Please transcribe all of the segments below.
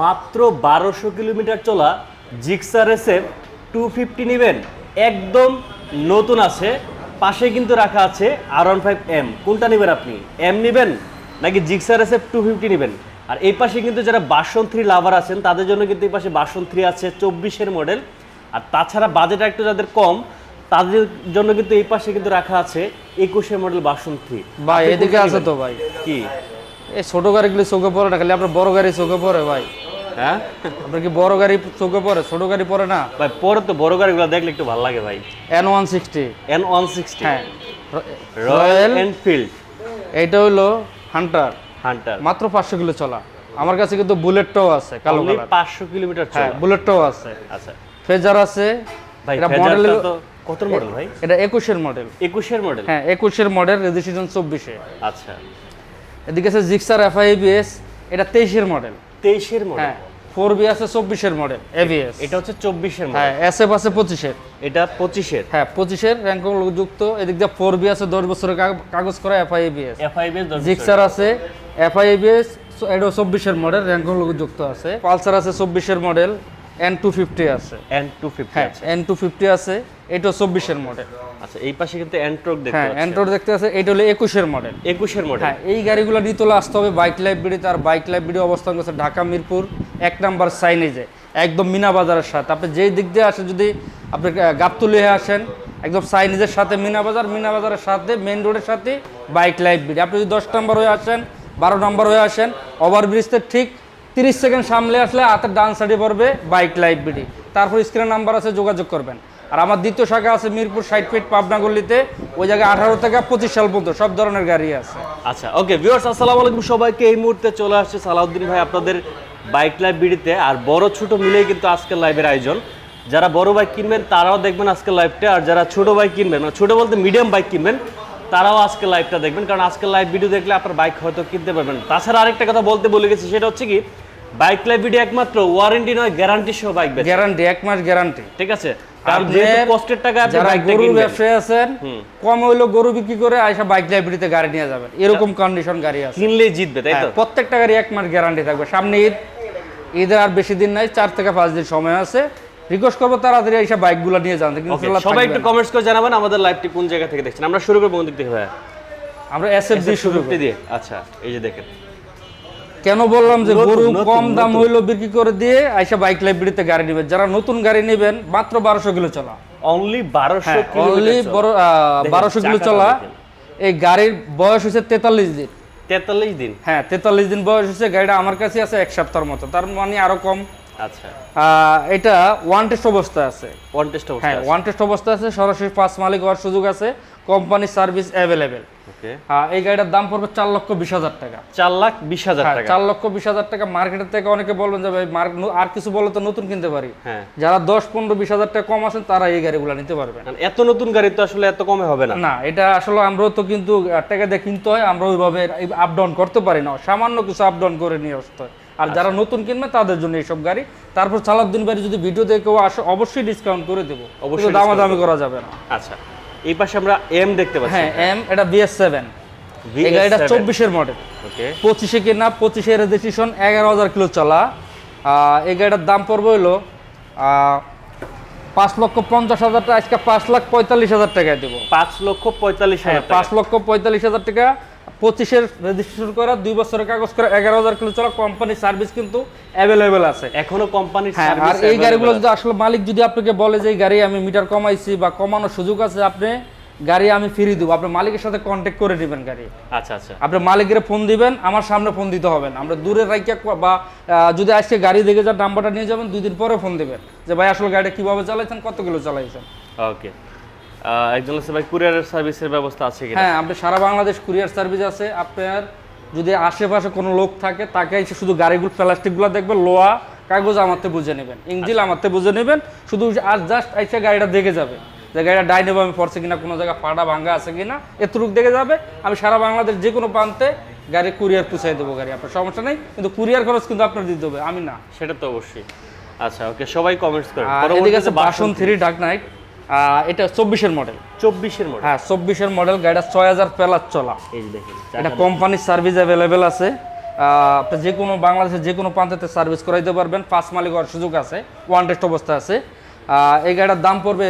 মাত্র বারোশো কিলোমিটার চলা জিক্সার এসএফ টু ফিফটি নেবেন। একদম নতুন আছে পাশে কিন্তু রাখা আছে আর ওয়ান ফাইভ এম কোনটা নেবেন আপনি? এম নেবেন নাকি জিক্সার এসএফ টু ফিফটি নেবেন? আর এই পাশে কিন্তু যারা বাসন থ্রি লাভার আছেন তাদের জন্য কিন্তু এই পাশে বাসন থ্রি আছে চব্বিশের মডেল আর তাছাড়া বাজেট একটু যাদের কম তাদের জন্য কিন্তু এই পাশে কিন্তু রাখা আছে একুশের মডেল বাসন থ্রি ভাই এদিকে আছে তো ভাই। কি? এই ছোট গাড়িগুলি চোখে পড়ে না খালি আপনার বড় গাড়ি চোখে পড়ে ভাই। হ্যাঁ? আপনার কি বড় গাড়ি চোখে পড়ে? ছোট গাড়ি পড়ে না? ভাই পরে তো বড় গাড়িগুলো দেখলে একটু ভালো লাগে ভাই। N one sixty N one sixty হ্যাঁ। রয়্যাল এনফিল্ড এইটা হলো হান্টার হান্টার মাত্র পাঁচশো কিলো চলা। আমার কাছে কিন্তু বুলেটটাও আছে কালো কালার পাঁচশো কিলোমিটার হ্যাঁ বুলেটটাও আছে। আচ্ছা। ফেজার আছে। ভাই এটা মডেল কত মডেল ভাই? এটা একুশের মডেল একুশের মডেল হ্যাঁ একুশের মডেল রেজিস্ট্রেশন চব্বিশে। আচ্ছা। এদিকে আছে জিক্সার এফআইবিএস এটা তেইশের মডেল তেইশের মডেল ফোর বি আছে চব্বিশের মডেল এবিএস এটা হচ্ছে চব্বিশের হ্যাঁ এস এফ আছে পঁচিশের। এটা পঁচিশের। হ্যাঁ পঁচিশের র্যাঙ্ক যুক্ত। এদিক দিয়ে ফোর বি আছে দশ বছরের কাগজ করা এফআইবিএস এফআইবিএস জিক্সার আছে এফ এফআইবিএস এটা চব্বিশের মডেল র্যাঙ্ক যুক্ত আছে। পালসার আছে চব্বিশের মডেল এন টু ফিফটি আছে। এন টু ফিফটি হ্যাঁ এন টু ফিফটি আছে এটা চব্বিশের মডেল আচ্ছা এই পাশে কিন্তু এন্ট্রক দেখতে হ্যাঁ পাচ্ছি। দেখতে আছে এটা হলো একুশের মডেল একুশের মডেল হ্যাঁ এই গাড়িগুলো নিতে হলে আসতে হবে বাইক লাইব্রেরি তার বাইক লাইব্রেরি অবস্থান করছে ঢাকা মিরপুর এক নাম্বার সাইনেজে একদম মিনা বাজারের সাথে। আপনি যেই দিক দিয়ে আসেন যদি আপনি গাবতুলি হয়ে আসেন একদম সাইনেজের সাথে মিনা বাজার মিনা বাজারের সাথে মেন রোডের সাথে বাইক লাইব্রেরি আপনি যদি দশ নম্বর হয়ে আসেন বারো নম্বর হয়ে আসেন ওভারব্রিজতে ঠিক তিরিশ সেকেন্ড সামলে আসলে হাতের ডান সাইডে পড়বে বাইক লাইব্রেরি তারপর স্ক্রিনের নাম্বার আছে, যোগাযোগ করবেন। আর আমার দ্বিতীয় শাখা আছে মিরপুর সাইড ফিট পাবনা গল্লিতে ওই জায়গায় আঠারো থেকে পঁচিশ সাল পর্যন্ত সব ধরনের গাড়ি আছে। আচ্ছা ওকে ভিউয়ার্স আসসালামু আলাইকুম। সবাইকে এই মুহূর্তে চলে আসছে সালাউদ্দিন ভাই আপনাদের বাইক লাইভ বিডিতে আর বড় ছোট মিলেই কিন্তু আজকের লাইভের আয়োজন। যারা বড় বাইক কিনবেন, তারাও দেখবেন আজকের লাইভটা আর যারা ছোট বাইক কিনবেন মানে ছোট বলতে মিডিয়াম বাইক কিনবেন তারাও আজকে লাইভটা দেখবেন কারণ আজকের লাইভ ভিডিও দেখলে আপনার বাইক হয়তো কিনতে পারবেন। তাছাড়া আরেকটা কথা বলতে বলে গেছি সেটা হচ্ছে কি বাইক লাইভ ভিডিও একমাত্র ওয়ারেন্টি নয় গ্যারান্টি সহ বাইক গ্যারান্টি এক মাস গ্যারান্টি ঠিক আছে? কারণ যেহেতু কষ্টের টাকা যারা গরুর ব্যবসায়ী আছেন কম হইল গরু বিক্রি করে আইসা বাইক লাইব্রেরিতে গাড়ি নিয়ে যাবেন। এরকম কন্ডিশন গাড়ি আছে। কিনলেই জিতবে তাই তো? হ্যাঁ, প্রত্যেকটা গাড়ি এক মাস গ্যারান্টি থাকবে। সামনে ঈদ ঈদের আর বেশি দিন নাই চার থেকে পাঁচ দিন সময় আছে। রিকোয়েস্ট করব তাড়াতাড়ি এসে বাইকগুলো নিয়ে যান সবাই একটু কমেন্টস করে জানাবেন আমাদের লাইভটি কোন জায়গা থেকে দেখছেন। আমরা শুরু করব কোন দিক থেকে ভাইয়া। আমরা এসএফ দিয়ে শুরু। দিয়ে? আচ্ছা এই যে দেখেন। কেন বললাম যে গরু কম দাম। হইল বিক্রি করে দিয়ে আইসা বাইক লাইব্রেরিতে গাড়ি নেবেন। যারা নতুন গাড়ি নেবেন মাত্র বারোশো কিলো চলা। অনলি বারোশো হ্যাঁ অনলি বড় বারোশো কিলো চলা। এই গাড়ির বয়স হচ্ছে তেতাল্লিশ দিন। তেতাল্লিশ দিন? হ্যাঁ তেতাল্লিশ দিন বয়স হচ্ছে গাড়িটা আমার কাছে আছে এক সপ্তাহের মতো। তার মানে আরও কম। আচ্ছা। এটা ওয়ান টেস্ট অবস্থায় আছে। ওয়ান টেস্ট হ্যাঁ ওয়ান টেস্ট অবস্থায় আছে সরাসরি পাঁচ মালিক হওয়ার সুযোগ আছে কোম্পানির সার্ভিস অ্যাভেলেবেল এই গাড়িটার দাম পড়বে চার লক্ষ বিশ হাজার টাকা। চার লাখ বিশ হাজার হ্যাঁ টাকা। চার লক্ষ বিশ হাজার টাকা। মার্কেটের থেকে অনেকে বলবেন যে ভাই আর কিছু বলে তো নতুন কিনতে পারি। হ্যাঁ। যারা দশ পনেরো বিশ হাজার টাকা কম আছেন তারা এই গাড়িগুলো নিতে পারবেন। কারণ এত নতুন গাড়ি তো আসলে এত কমে হবে না। না এটা আসলে আমরাও তো কিন্তু টাকা দিয়ে কিনতে হয় আমরা ওইভাবে আপ ডাউন করতে পারি না। সামান্য কিছু আপ ডাউন করে নিয়ে আসতে হয়। আর যারা নতুন কিনবে তাদের জন্য এইসব গাড়ি। তারপর সালাউদ্দিন বাড়ি যদি ভিডিও দেখেও আসে অবশ্যই ডিসকাউন্ট করে দেবো। অবশ্যই দামাদামি করা যাবে না। আচ্ছা এই পাশে আমরা এম দেখতে পাচ্ছি। হ্যাঁ এম এটা বিএস সেভেন এই গাড়িটা চব্বিশের মডেল পঁচিশে কেনা পঁচিশে রেজিস্ট্রেশন এগারো হাজার কিলো চলা। এই গাড়িটার দাম পড়বে হলো পাঁচ লক্ষ পঞ্চাশ হাজার টাকা। আজকে পাঁচ লাখ পঁয়তাল্লিশ হাজার টাকায় দেবো। পাঁচ লক্ষ পঁয়তাল্লিশ হ্যাঁ হাজার পাঁচ লক্ষ পঁয়তাল্লিশ হাজার টাকা। পঁচিশের রেজিস্ট্রেশন করা দুই বছরের কাগজ করা এগারো হাজার কিলো চলা কোম্পানির সার্ভিস কিন্তু অ্যাভেলেবেল আছে। এখনও কোম্পানির হ্যাঁ আর এই গাড়িগুলো যদি আসলে মালিক যদি আপনাকে বলে যে গাড়ি আমি মিটার কমাইছি বা কমানোর সুযোগ আছে আপনি গাড়ি আমি ফ্রি দেবো। আপনি মালিকের সাথে কন্ট্যাক্ট করে নেবেন গাড়ি। আচ্ছা আচ্ছা। আপনি মালিকের ফোন দিবেন আমার সামনে ফোন দিতে হবে আমরা দূরে রাইকা বা যদি আজকে গাড়ি দেখে যার নাম্বারটা নিয়ে যাবেন দুই দিন পরে ফোন দিবেন। যে ভাই আসলে গাড়িটা কীভাবে চালাইছেন কত কিলো চালাইছেন? ওকে একজন হচ্ছে ভাই কুরিয়ারের সার্ভিসের ব্যবস্থা আছে কিনা? হ্যাঁ আপনি সারা বাংলাদেশ কুরিয়ার সার্ভিস আছে। আপনার যদি আশেপাশে কোনো লোক থাকে তাকে এসে শুধু গাড়িগুলো প্লাস্টিকগুলো দেখবেন লোয়া কাগজ আমারতে বুঝে নেবেন ইঞ্জিল আমারতে বুঝে নেবেন। শুধু আর জাস্ট এসে গাড়িটা দেখে যাবে। যে গাড়িটা ডাইনেবো আমি পড়ছে কিনা কোনো জায়গায় ফাটা ভাঙ্গা আছে কিনা এতটুকু দেখে যাবে। আমি সারা বাংলাদেশ যে কোনো প্রান্তে গাড়ি কুরিয়ার পুষাই দেবো গাড়ি আপনার সমস্যা নেই। কিন্তু কুরিয়ার খরচ কিন্তু আপনার দিতে হবে আমি না। সেটা তো অবশ্যই। আচ্ছা ওকে সবাই কমেন্টস করেন আর এদিকে আছে বাসন থ্রি ডাক নাইট এটা চব্বিশের মডেল চব্বিশের মডেল হ্যাঁ চব্বিশের মডেল গাড়িটা ছয় হাজার প্লাস চলা। এই দেখেন এটা কোম্পানির সার্ভিস অ্যাভেলেবেল আছে। আপনি যে কোনো বাংলাদেশের যে কোনো প্রান্তেতে সার্ভিস করাইতে পারবেন। পাঁচ মালিক হওয়ার সুযোগ আছে ওয়ান টেস্ট অবস্থা আছে। এই গাড়িটার দাম পড়বে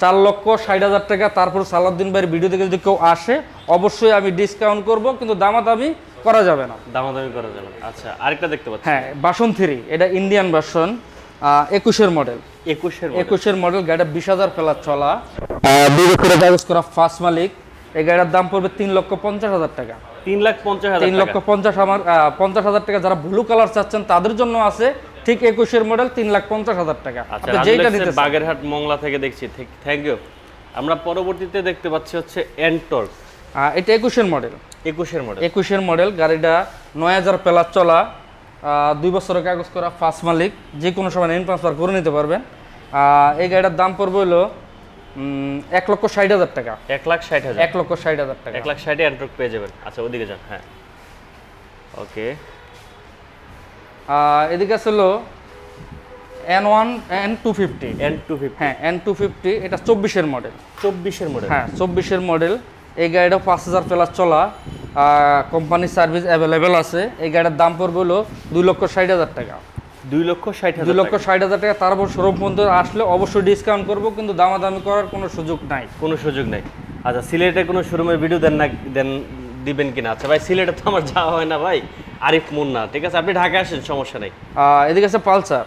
চার লক্ষ ষাট হাজার টাকা। তারপর সালাউদ্দিন ভাইয়ের ভিডিও থেকে যদি কেউ আসে অবশ্যই আমি ডিসকাউন্ট করব কিন্তু দামাদামি করা যাবে না। দামাদামি করা যাবে না। আচ্ছা আরেকটা দেখতে পাচ্ছি। হ্যাঁ বাসন থ্রি এটা ইন্ডিয়ান ভার্সন একুশের মডেল। একুশের একুশের মডেল গাড়িটা বিশ হাজার প্লাস চলা। কাগজ করা ফার্স্ট মালিক। এই গাড়ির দাম পড়বে তিন লক্ষ পঞ্চাশ হাজার টাকা। তিন লাখ পঞ্চাশ হাজার তিন লক্ষ পঞ্চাশ আমার পঞ্চাশ হাজার টাকা যারা ব্লু কালার চাচ্ছেন তাদের জন্য আছে ঠিক একুশের মডেল তিন লাখ পঞ্চাশ হাজার টাকা। আচ্ছা রাজলেক্সের নিতে বাগেরহাট মংলা থেকে দেখছি থ্যাংক ইউ আমরা পরবর্তীতে দেখতে পাচ্ছি হচ্ছে এন্টর্ক আহ, এটা একুশের মডেল। একুশের মডেল। একুশের মডেল গাড়িটা নয় হাজার প্লাস চলা। দুই বছরের কাগজ করা ফার্স্ট মালিক যে কোনো সময় নেন ট্রান্সফার করে নিতে পারবেন। এই গাড়িটার দাম পড়বে হলো এক লক্ষ ষাট হাজার টাকা। এক লাখ ষাট হাজার। এক লক্ষ ষাট হাজার টাকা। এক লাখ ষাটে এন্ট্রক পেয়ে যাবেন। আচ্ছা ওদিকে যান হ্যাঁ। ওকে এদিকে আছে হলো N one N two fifty N two fifty হ্যাঁ এন টু ফিফটি এটা চব্বিশের মডেল চব্বিশের মডেল হ্যাঁ চব্বিশের মডেল এই গাড়িটা পাঁচ হাজার প্লাস চলা। কোম্পানির সার্ভিস অ্যাভেলেবেল আছে। এই গাড়ির দাম পড়বে হলো দুই লক্ষ ষাট হাজার টাকা। দুই লক্ষ ষাট দুই লক্ষ ষাট হাজার টাকা তারপর শোরুম পর্যন্ত আসলে অবশ্যই ডিসকাউন্ট করব কিন্তু দামাদামি করার কোনো সুযোগ নাই। কোনো সুযোগ নাই। আচ্ছা সিলেটে কোনো শোরুমের ভিডিও দেন না দেন দিবেন কিনা? আচ্ছা ভাই সিলেটে তো আমার যাওয়া হয় না ভাই। আরিফ মুন্না ঠিক আছে? আপনি ঢাকা আসেন সমস্যা নেই। এদিকে আছে পালসার।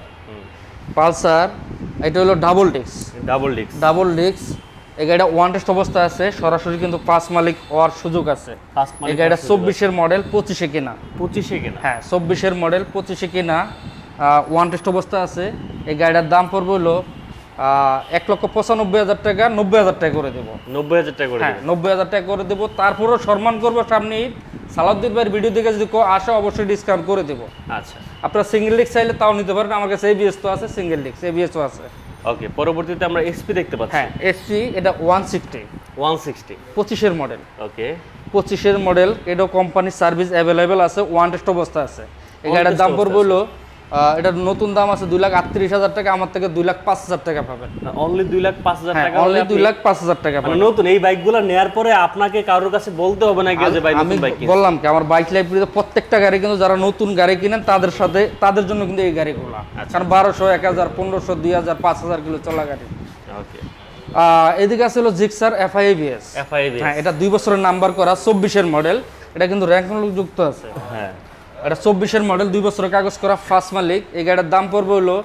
পালসার এটা হলো ডাবল ডিস্ক ডাবল ডিক্স ডাবল ডিস্ক এই গাড়িটা ওয়ান টেস্ট অবস্থা আছে সরাসরি কিন্তু পাঁচ মালিক হওয়ার সুযোগ আছে। ফার্স্ট এই গাড়িটা চব্বিশের মডেল পঁচিশে কেনা। পঁচিশে কিনা। হ্যাঁ চব্বিশের মডেল পঁচিশে কেনা। ওয়ান টেস্ট অবস্থা আছে। এই গাড়িটার দাম পড়বে হলো এক লক্ষ পঁচানব্বই হাজার টাকা নব্বই হাজার টাকা করে দেবো। নব্বই হাজার টাকা করে হ্যাঁ নব্বই হাজার টাকা করে দেবো। তারপরেও সম্মান করব সামনে সালাউদ্দিন ভাইয়ের ভিডিও দেখে যদি আসে অবশ্যই ডিসকাউন্ট করে দেবো। আচ্ছা। আপনারা সিঙ্গেল ডিস্ক চাইলে তাও নিতে পারেন। আমার কাছে এবিএস তো আছে সিঙ্গেল ডিস্ক এবিএসও আছে। ওকে পরবর্তীতে আমরা এসপি দেখতে পাচ্ছি। হ্যাঁ এসপি এটা ওয়ান সিক্সটি ওয়ান সিক্সটি পঁচিশের মডেল ওকে পঁচিশের মডেল এটা কোম্পানির সার্ভিস অ্যাভেলেবেল আছে ওয়ান টেস্ট অবস্থা আছে। এই দাম পড়বে হলো এটার নতুন দাম আছে দুই লাখ আটত্রিশ হাজার টাকা আমার থেকে দুই লাখ পাঁচ হাজার টাকা পাবেন। অনলি দুই লাখ পাঁচ হাজার হ্যাঁ টাকা অনলি দুই লাখ পাঁচ হাজার টাকা পাবেন। নতুন এই বাইকগুলো নেয়ার পরে আপনাকে কারোর কাছে বলতে হবে না যে ভাই আমি। বললাম কি আমার বাইক লাইব্রেরিতে প্রত্যেকটা গাড়ি কিন্তু যারা নতুন গাড়ি কিনেন তাদের সাথে তাদের জন্য কিন্তু এই গাড়িগুলো। আচ্ছা। কারণ বারোশো এক হাজার পনেরোশো দুই হাজার পাঁচ হাজার কিলো চলা গাড়ি। ওকে এদিকে আছে হলো জিক্সার এফআইবিএস এফআইবি হ্যাঁ এটা দুই বছরের নাম্বার করা চব্বিশের মডেল এটা কিন্তু র্যাঙ্ক যুক্ত আছে। হ্যাঁ। এটা চব্বিশের মডেল দুই বছরের কাগজ করা ফার্স্ট মালিক। এই গাড়ির দাম পড়বে হলো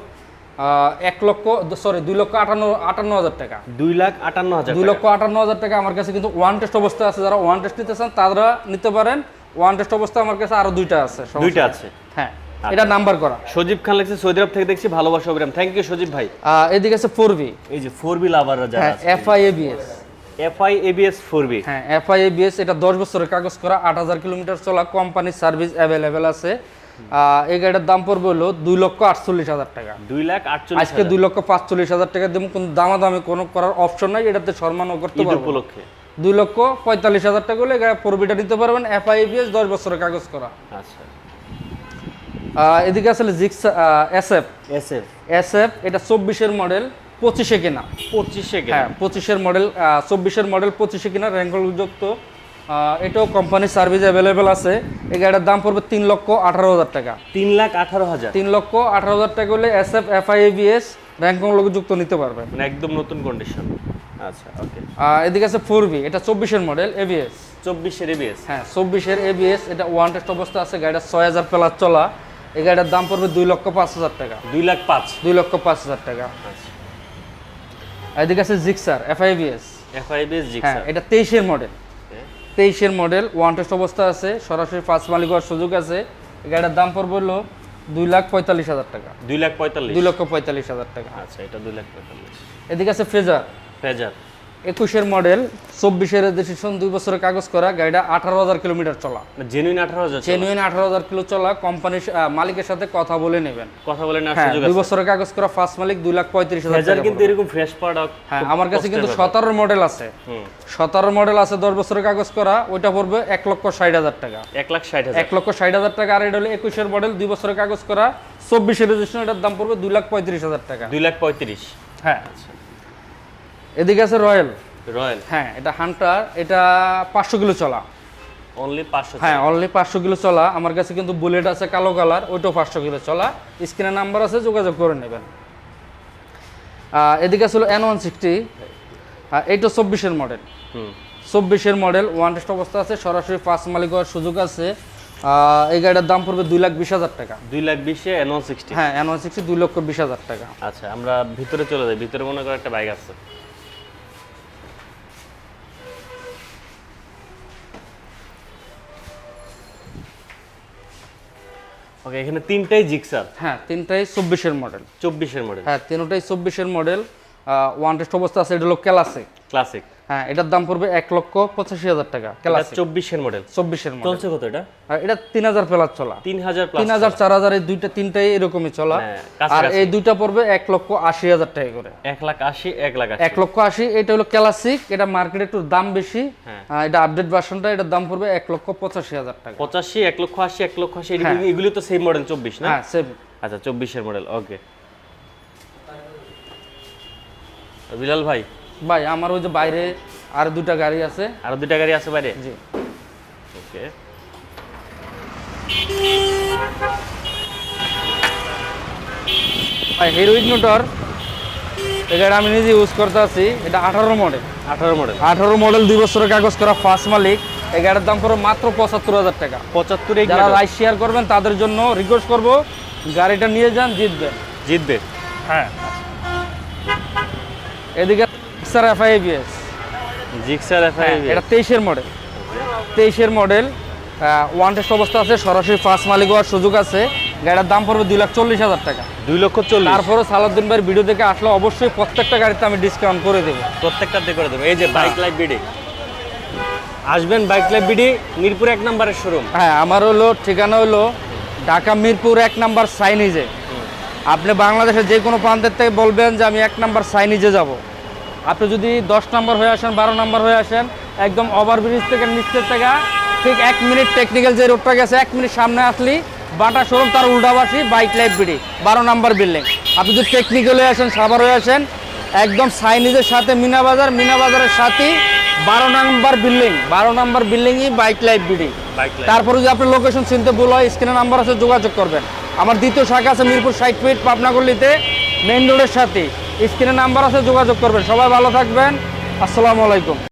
এক লক্ষ সরি দুই লক্ষ আটান্ন আটান্ন হাজার টাকা। দুই লাখ আটান্ন হাজার দুই লক্ষ আটান্ন হাজার টাকা আমার কাছে কিন্তু ওয়ান টেস্ট অবস্থা আছে। যারা ওয়ান টেস্ট নিতে চান তারা নিতে পারেন। ওয়ান টেস্ট অবস্থা আমার কাছে আরও দুইটা আছে দুইটা আছে? হ্যাঁ এটা নাম্বার করা। সজীব খান লেগছে সৌদি আরব থেকে দেখছি ভালোবাসা অবিরাম থ্যাংক ইউ সজীব ভাই। এদিকে আছে ফোর বি এই যে ফোর বি লাভাররা যারা হ্যাঁ FI ABS FI ABS four B হ্যাঁ এফআই এবিএস এটা দশ বছরের কাগজ করা আট হাজার কিলোমিটার চলা কোম্পানির সার্ভিস অ্যাভেলেবেল আছে। এই গাড়িটার দাম পড়বে হলো দুই লক্ষ আটচল্লিশ হাজার টাকা। দুই লাখ আটচল্লিশ আজকে দুই লক্ষ পাঁচচল্লিশ হাজার টাকা দেবো কোনো দামাদামি কোনো করার অপশন নাই এটাতে সম্মানও করতে পারব উপলক্ষে। দুই লক্ষ পঁয়তাল্লিশ হাজার টাকা হলে পরবিটা নিতে পারবেন এফআই এবিএস দশ বছরের কাগজ করা। আচ্ছা। আহ, এদিকে আসলে Gixxer SF S F SF এটা চব্বিশের মডেল পঁচিশে কেনা। পঁচিশে হ্যাঁ পঁচিশের মডেল চব্বিশের মডেল পঁচিশে কিনা র্যাঙ্কলযুক্ত এটাও কোম্পানির সার্ভিস অ্যাভেলেবেল আছে। এই গাড়ির দাম পড়বে তিন লক্ষ আঠারো হাজার টাকা। তিন লাখ আঠারো হাজার। তিন লক্ষ আঠারো হাজার টাকা হলে S F F I ABS যুক্ত নিতে পারবেন মানে একদম নতুন কন্ডিশন আচ্ছা ওকে এদিকে আছে ফোর বি এটা চব্বিশের মডেল এবিএস চব্বিশের এবিএস হ্যাঁ চব্বিশের এবিএস এটা ওয়ান টেস্ট অবস্থা আছে গাড়িটা ছয় হাজার প্লাস চলা। এই গাড়িটার দাম পড়বে দুই লক্ষ পাঁচ হাজার টাকা। দুই লাখ পাঁচ। দুই লক্ষ পাঁচ হাজার টাকা। আচ্ছা। এদিকে আছে Gixxer F I ABS FI ABS হ্যাঁ জিক্সার এটা তেইশের মডেল তেইশের মডেল ওয়ান টেস্ট অবস্থা আছে সরাসরি পাঁচ মালিক হওয়ার সুযোগ আছে। গাড়িটার দাম পড়বে হলো দুই লাখ পঁয়তাল্লিশ হাজার টাকা। দুই লাখ পঁয়তাল্লিশ। দুই লক্ষ পঁয়তাল্লিশ হাজার টাকা। আচ্ছা এটা দুই লাখ পঁয়তাল্লিশ। এদিকে আছে ফ্রেজার ফেজার একুশের মডেল চব্বিশের রেজিস্ট্রেশন দুই বছরের কাগজ করা গাড়িটা আঠারো হাজার কিলোমিটার চলা। জেনুইন আঠারো হাজার জেনুইন আঠারো হাজার কিলো চলা কোম্পানির মালিকের সাথে কথা বলে নেবেন। কথা বলে হ্যাঁ দুই বছরের কাগজ করা ফার্স্ট মালিক দুই লাখ পঁয়ত্রিশ হাজার কিন্তু এরকম ফ্রেশ প্রোডাক্ট হ্যাঁ আমার কাছে কিন্তু সতেরোর মডেল আছে। সতেরো মডেল আছে দশ বছরের কাগজ করা ওইটা পড়বে এক লক্ষ ষাট হাজার টাকা। এক লাখ ষাট হাজার। এক লক্ষ ষাট হাজার টাকা আর এটা হলো একুশের মডেল দুই বছরের কাগজ করা চব্বিশের রেজিস্ট্রেশন এটার দাম পড়বে দুই লাখ পঁয়ত্রিশ হাজার টাকা। দুই লাখ পঁয়ত্রিশ। হ্যাঁ। এদিকে আছে রয়্যাল। রয়্যাল। হ্যাঁ এটা হান্টার এটা পাঁচশো কিলো চলা। অনলি পাঁচশো হ্যাঁ অনলি পাঁচশো কিলো চলা। আমার কাছে কিন্তু বুলেট আছে কালো কালার ওইটাও পাঁচশো কিলো চলা। স্ক্রিনের নাম্বার আছে যোগাযোগ করে নেবেন। এদিকে ছিল এন ওয়ান সিক্সটি এইটা চব্বিশের মডেল হুম। চব্বিশের মডেল ওয়ান টেস্ট অবস্থা আছে সরাসরি ফার্স্ট মালিক হওয়ার সুযোগ আছে। এই গাড়িটার দাম পড়বে দুই লাখ বিশ হাজার টাকা। দুই লাখ বিশে এন ওয়ান সিক্সটি হ্যাঁ এন ওয়ান সিক্সটি দুই লক্ষ বিশ হাজার টাকা। আচ্ছা আমরা ভিতরে চলে যাই। ভিতরে মনে করো একটা বাইক আছে। ওকে এখানে তিনটাই জিক্সার? হ্যাঁ তিনটাই চব্বিশের মডেল চব্বিশের মডেল হ্যাঁ তিনটাই চব্বিশের মডেল ওয়ান টেস্ট অবস্থা আছে এটা হলো ক্লাসিক ক্লাসিক হ্যাঁ এটার দাম পড়বে এক লক্ষ পঁচাশি হাজার টাকা। ক্লাসিক চব্বিশের মডেল চব্বিশের মডেল চলছে কত এটা? এটা তিন হাজার প্লাস চলা। তিন হাজার তিন হাজার চার হাজার এই দুইটা তিনটাই এরকমই চলা। হ্যাঁ, আর এই দুইটা পড়বে এক লক্ষ আশি হাজার টাকা করে। এক লাখ আশি এক লাখ এক লক্ষ আশি এটা হলো ক্লাসিক এটা মার্কেটে একটু দাম বেশি। হ্যাঁ। এটা আপডেট ভার্সনটা এটার দাম পড়বে এক লক্ষ পঁচাশি হাজার টাকা। পঁচাশি এক লক্ষ আশি এক লক্ষ আশি এগুলি- এগুলি তো সেম মডেল চব্বিশ না? হ্যাঁ সেম আচ্ছা চব্বিশের মডেল ওকে বিলাল ভাই ভাই আমার ওই যে বাইরে আর দুটা গাড়ি আছে। আর দুটা গাড়ি আছে বাইরে? জি। ওকে। ভাই হিরো ইগনোটর গাড়ি আমি নিজে ইউজ করতে আছি। এটা আঠারো মডেল আঠারো মডেল আঠারো মডেল দুই বছরের কাগজ করা ফার্স্ট মালিক। এই গাড়ির দাম পড়বে মাত্র পঁচাত্তর হাজার টাকা। পঁচাত্তর যারা রাইড শেয়ার করবেন তাদের জন্য রিকোয়েস্ট করব গাড়িটা নিয়ে যান জিতবেন। জিতবে। হ্যাঁ। এদিকে স্যার এফআইবিএস জিক্সার এফআই এটা তেইশের মডেল তেইশের মডেল ওয়ান টেস্ট অবস্থা আছে সরাসরি ফার্স্ট মালিক হওয়ার সুযোগ আছে। গাড়ির দাম পড়বে দুই লাখ চল্লিশ হাজার টাকা। দুই লক্ষ চল্লিশ। তারপরে সালাউদ্দিন ভাইয়ের ভিডিও দেখে আসলে অবশ্যই প্রত্যেকটা গাড়িতে আমি ডিসকাউন্ট করে দেবো। প্রত্যেকটাতে করে দেবো। এই যে বাইক লাইফ বিডি আসবেন বাইক লাইফ বিডি মিরপুর এক নম্বরের শোরুম হ্যাঁ আমার হলো ঠিকানা হলো ঢাকা মিরপুর এক নাম্বার সাইনিজে। আপনি বাংলাদেশের যে কোনো প্রান্তের থেকে বলবেন যে আমি এক নাম্বার সাইনিজে যাব। আপনি যদি দশ নম্বর হয়ে আসেন বারো নাম্বার হয়ে আসেন একদম ওভারব্রিজ থেকে নিচের থেকে ঠিক এক মিনিট টেকনিক্যাল যে রোডটা গেছে এক মিনিট সামনে আসলি বাটা শোরুম তার উল্টাবাসি বাইক লাইফ বিডি বারো নাম্বার বিল্ডিং আপনি যদি টেকনিক্যাল হয়ে আসেন সাবার হয়ে আসেন একদম সাইনিজের সাথে মিনা বাজার মিনা বাজারের সাথেই বারো নাম্বার বিল্ডিং বারো নাম্বার বিল্ডিংই বাইক লাইফ বিডি তারপরে যদি আপনার লোকেশন চিনতে ভুল হয় স্ক্রিনে নাম্বার আছে যোগাযোগ করবেন। আমার দ্বিতীয় শাখা আছে মিরপুর ষাট ফিট পাবনাগল্লিতে মেইন রোডের সাথে। স্ক্রিনে নাম্বার আছে যোগাযোগ করবেন। সবাই ভালো থাকবেন। আসসালামু আলাইকুম।